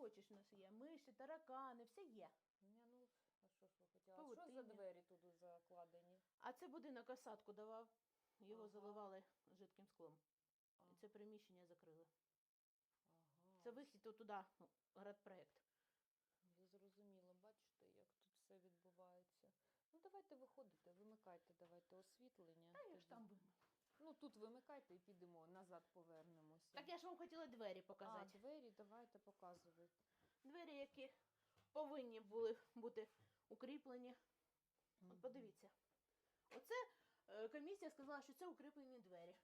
хочеш, у нас є. Миші, таракани, все є. Ні, ну, а що ж ви хотіли? А що за Павутиння. двері тут закладені? А це будинок осадку давав. Його Ага. заливали жидким склом. А, І це приміщення закрили. ага. Це вихід туди, градпроект. Я зрозуміла, бачите, як тут все відбувається. Ну, давайте виходите, вимикайте, давайте освітлення. Та я тоді. ж там. Ну, тут вимикайте і підемо, назад повернемося. Так я ж вам хотіла двері а, показати. двері давайте показувати. Двері, які повинні були бути укріплені. От подивіться. Оце е, комісія сказала, що це укріплені двері.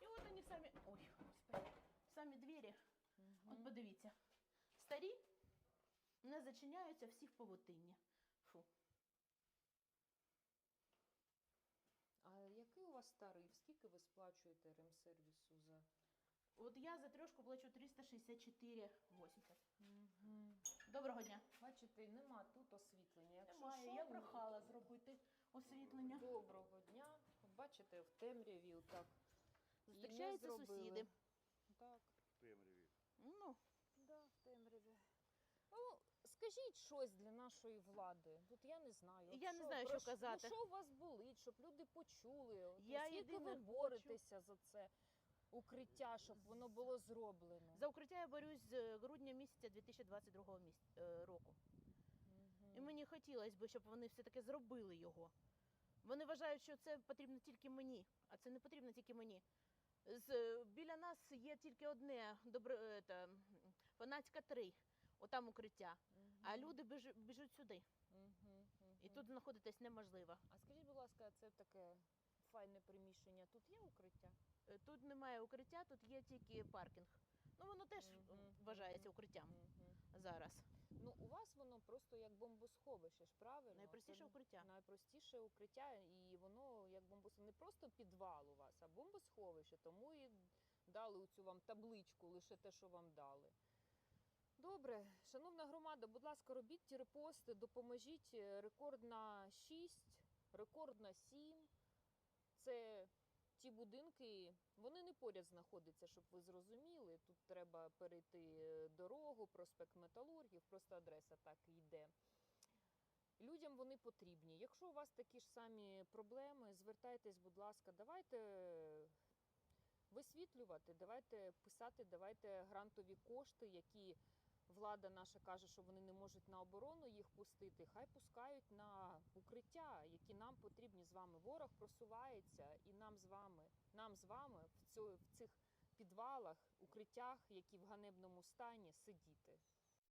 І от вони самі. Ой, господи, самі двері. От подивіться. Старі не зачиняються всі в павутинні. Фу. А який у вас тариф? Скільки ви сплачуєте ремсервісу за? От я за трьошку плачу 364,80. Угу. Доброго дня. Бачите, нема тут освітлення. Якщо Немає, що, я ну, прохала зробити освітлення. Доброго дня. Бачите, в темряві так. Зустрічаються сусіди. Так. в темряві. Ну, Да, в темряві. Ну, скажіть щось для нашої влади. Тут я не знаю. Я не знаю, про що казати. Ну, що у вас болить, щоб люди почули? От, Я Скільки ви хочу- боретеся за це укриття, щоб воно було зроблено? за укриття я борюсь з грудня місяця 2022 міс... е, року. Мгм. І мені хотілося б, щоб вони все-таки зробили його. Вони вважають, що це потрібно тільки мені, а це не потрібно тільки мені. З, біля нас є тільки одне добре, е, м, фанатська 3, отам укриття. Мгм. А люди біж, біжуть сюди. І тут знаходитись неможливо. А скажіть, будь ласка, це таке файне приміщення. Тут є укриття? Е, Тут немає укриття, тут є тільки паркінг. Ну воно теж Мгм, вважається мгм, укриттям зараз. Ну, у вас воно просто як бомбосховище ж, правильно? Найпростіше Це укриття. Найпростіше укриття, і воно як бомбосховище. Не просто підвал у вас, а бомбосховище. Тому і дали цю вам табличку, лише те, що вам дали. Добре, шановна громада, будь ласка, робіть ті репости, допоможіть. Е, Рекорд на 6, рекорд на 7. Це ті будинки, вони не поряд знаходяться, щоб ви зрозуміли. Тут треба перейти е, дорогу, проспект металургів, просто адреса так і йде. Людям вони потрібні. Якщо у вас такі ж самі проблеми, звертайтесь, будь ласка, давайте висвітлювати, давайте писати, давайте грантові кошти, які влада наша каже, що вони не можуть на оборону їх пустити. Хай пускають на укриття, які нам потрібні з вами. Ворог просувається, і нам з вами, нам з вами в, цих підвалах, укриттях, які в ганебному стані, сидіти.